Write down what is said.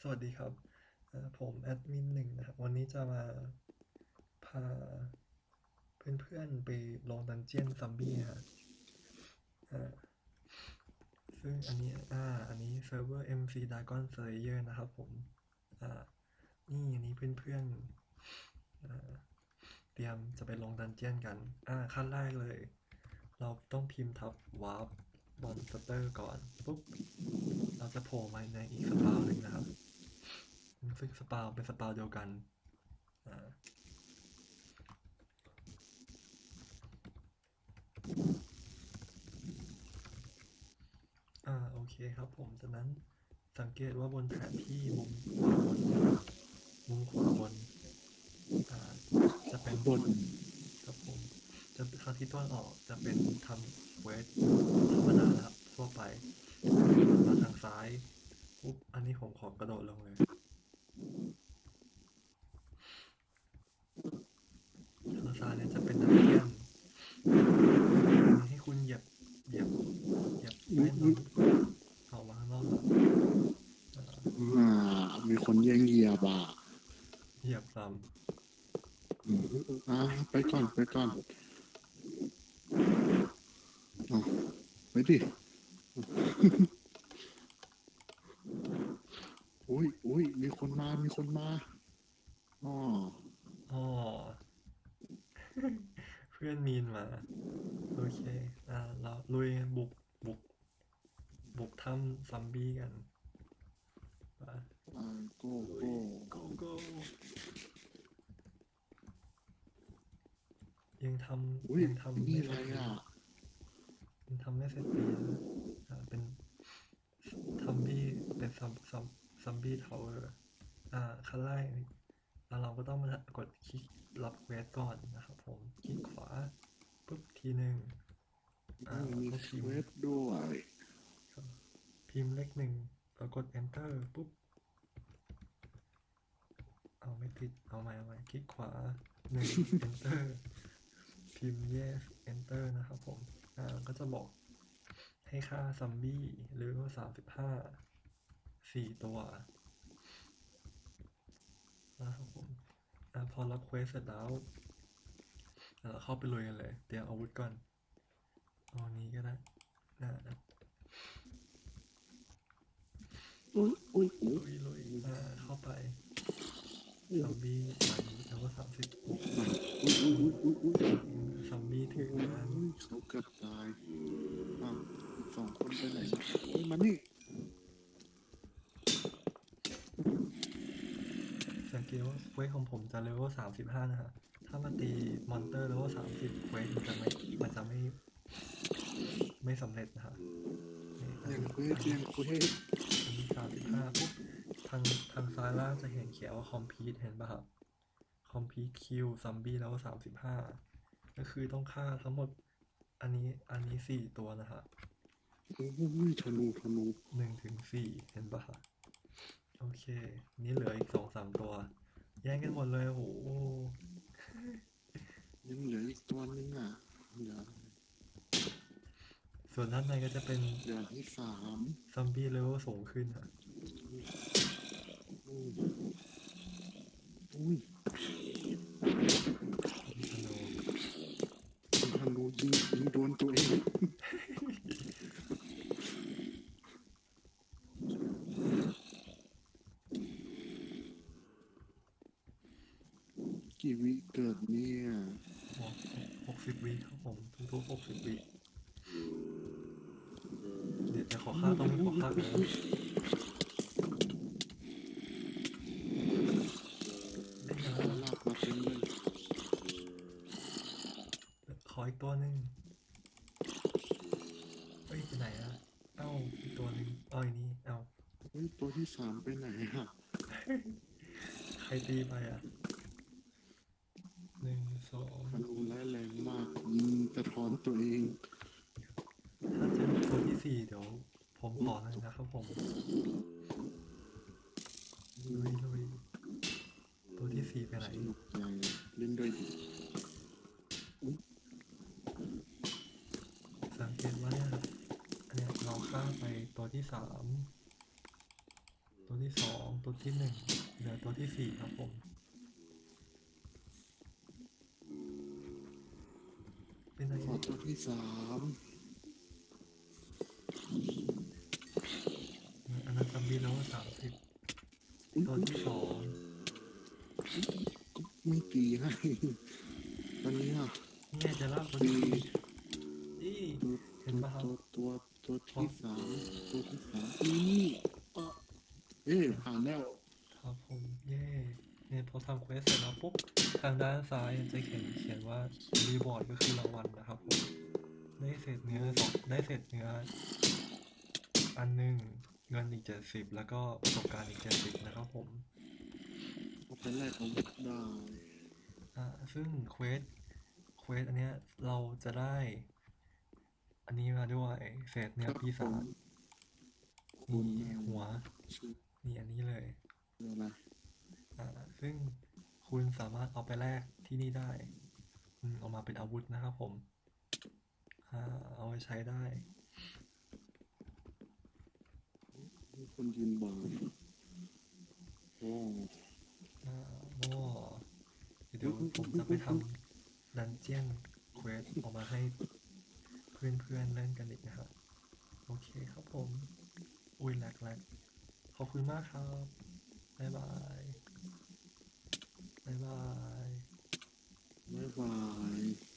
สวัสดีครับ ผมแอดมินหนึ่งนะครับ วันนี้จะมาพาเพื่อนๆไปลงดันเจียนซัมบี้ฮะอ่าซึ่งอันนี้อ่าอันนี้เซิร์ฟเวอร์ MC Dragon Slayer นะครับผม อ่า นี่อันนี้เพื่อนๆอ่าเตรียมจะไปลงดันเจียนกัน อ่าขั้นแรกเลย เราต้องพิมพ์ทับวาร์ป มอนสเตอร์ก่อนปุ๊บเราจะโผล่มาในอีกสปาวหนึ่งนะครับ ซึ่งสปาวเป็นสปาวเดียวกันอ่าอ่าโอเคครับผมจากนั้นสังเกตว่าบนแผนที่มุมขวาบนมุมขวาบนอ่าจะเป็นบนครับผมจะทางที่ต้นออกจะเป็นทำ เวทธรรมดานะครับทั่วไปมาทางซ้ายปุ๊บอันนี้ผมขอกระโดดลงเลยทางซ้ายเนี่ยจะเป็นนักเรียนให้คุณเหยียบเหยียบเหยียบเล่นน้ำออกมาข้างนอกครับอ่าอ่ามีคนแย่งเหยียบอะเหยียบซ้อืมอ่าไปก่อนไปก่อนอะไป ดิอุ้ยอุ้ยมีคนมา มีคนมาอ๋อำอ๋อเพื่อนมีนมา โอเค อ่า เราลุยบุก บุก บุกถ้ำซัมบี้กันไปอ่าโก้โก้ go go ยังทอุ้ยำยังทำนี่ไม่อะไรเสร็จดีอะยัง ทำไม่เสร็จดีนะอ่าเป็นซัมบี้เป็นซัมซัมซัมบี้ทาวเวอร์อ่าขั้นแรกแล้วเราก็ต้องมากดคลิกรับเควสก่อนนะครับผมคลิกขวาปุ๊บทีหนึ่งอ่าอืมมีแล้วก็พิมเวพ์ทด้วยพิมพ์เลขหนึ่งแล้วกด enter ปุ๊บ เอาไม่ติด เอาใหม่เอาใหม่คลิกขวาหนึ่ง enter พิมพ์ yes enter นะครับผม อ่าก็จะบอกให้ค่าซัมบี้หรือว่าสามสิบห้าสี่ตัวนะครับผมอ่าพอรับเควสเสร็จแล้วอ่าเราเข้าไปลุยกันเลย เตรียมอาวุธก่อนเอาอันนี้ก็ได้น่าอุ้ยอุ้ยอุ้ยลุยลุยอ่าเข้าไป ซอมบี้ไปแล้วก็สามสิบอุ้ยอุ้ยอุ้ยอุ้ยอุ้ยซอมบี้ถึงนั้นเขาเกือบตายอ้าวสองคนไปไหนเฮ้ยมานี่สังเกตว่าเวทของผมจะเลเวลสามสิบห้านะฮะ ถ้ามาตีมอนเตอร์เลเวลสามสิบเวทมันจะไม่มันจะไม่ ไม่สำเร็จนะฮะนี่อันเลี้ยงนี้เควสเลี้ยงเควสสามสิบห้าปุ๊บ ทางทางซ้ายล่างจะเห็นเขียนว่า complete เห็นป่ะครับ complete kill ซัมบี้แล้วสามสิบห้าก็คือต้องฆ่าทั้งหมด อันนี้อันนี้สี่ตัวนะฮะอุ้ยธนูธนูหนึ่งถึงสี่เห็นปะคะโอเค นี่เหลืออีกสองสามตัว แย่งกันหมดเลยโอ้โหยังเหลืออีกตัวนึงอะเหลือส่วนด้านในก็จะเป็นเหลือที่สามซอมบี้เลเวลสูงขึ้นค่ะ อุ้ยธนูยิงยิงโดนตัวเองกี่วิเกิดเนี่ยหกสิบวิครับผมทุกๆหกสิบวิ เดี๋ยวจะขอค่าต้องขอค่ากันนะได้ เอา นะ ลากมาเต็มเลย ข ออีกตัวหนึ่งเฮ้ยไปไหนอะเอ้าอีกตัวหนึ่งเอาอีกนี้เอ้าเฮ้ยตัวที่สามไปไหนอะใครตีไปอะหนึ่งสองธนูร้ายแรงมากยิงสะท้อนตัวเองถ้าเจอตัวที่สี่เดี๋ยวผมขอเลยนะครับผมลุยลุยตัวที่สี่ไปไหนสนุกใจเล่นด้วยดิ สังเกตว่าเนี่ยครับอันเนี้ยเราฆ่าไปตัว ที่สามตัวที่ที่สองตัวที่หนึ่งเหลือตัวที่สี่ครับผมเป็นไงขอตัวที่สามอันนั้นซัมบี้แล้วสามสิบอุ๊ยตัวที่สองก็ไม่ตีให้ตอนนี้อะเนี่ยจะเล่าตัวตีที่สี่นี่ ตัวเห็นปะครับ ตัวตัวตัวที่สามตัวที่สามนี่อะเอ๊ะผ่านแล้วครับผมเย่เนี่ยพอทำเควสเสร็จแล้วปุ๊บทางด้านซ้ายจะเขียนเขียนว่ารีวอร์ดก็คือรางวัลนะครับผมได้เศษเนื้อสองได้เศษเนื้อ อันหนึ่งเงินอีกเจ็ดสิบแล้วก็ประสบการณ์อีกเจ็ดสิบนะครับผม เอาไปแลกอาวุธได้ อ่าซึ่งเควสเควสอันเนี้ยเราจะได้ อันนี้มาด้วยเศษเนื้อปีศาจนี่หัวชื่อนี่อันนี้เลยอะไรอ่าซึ่งคุณสามารถเอาไปแลกที่นี่ได้อืมเอามาเป็นอาวุธนะครับผมอ่าเอาไปใช้ได้มีคนยืนบังโอ้อ่าโอ้เดี๋ยวผมจะไปทำดันเจียนเควสออกมาให้ เพื่อนๆเล่นกันอีกนะครับ โอเคครับผม อุ้ยแหลกแหลกขอบคุณมากครับ บ๊ายบาย บ๊ายบาย บ๊ายบาย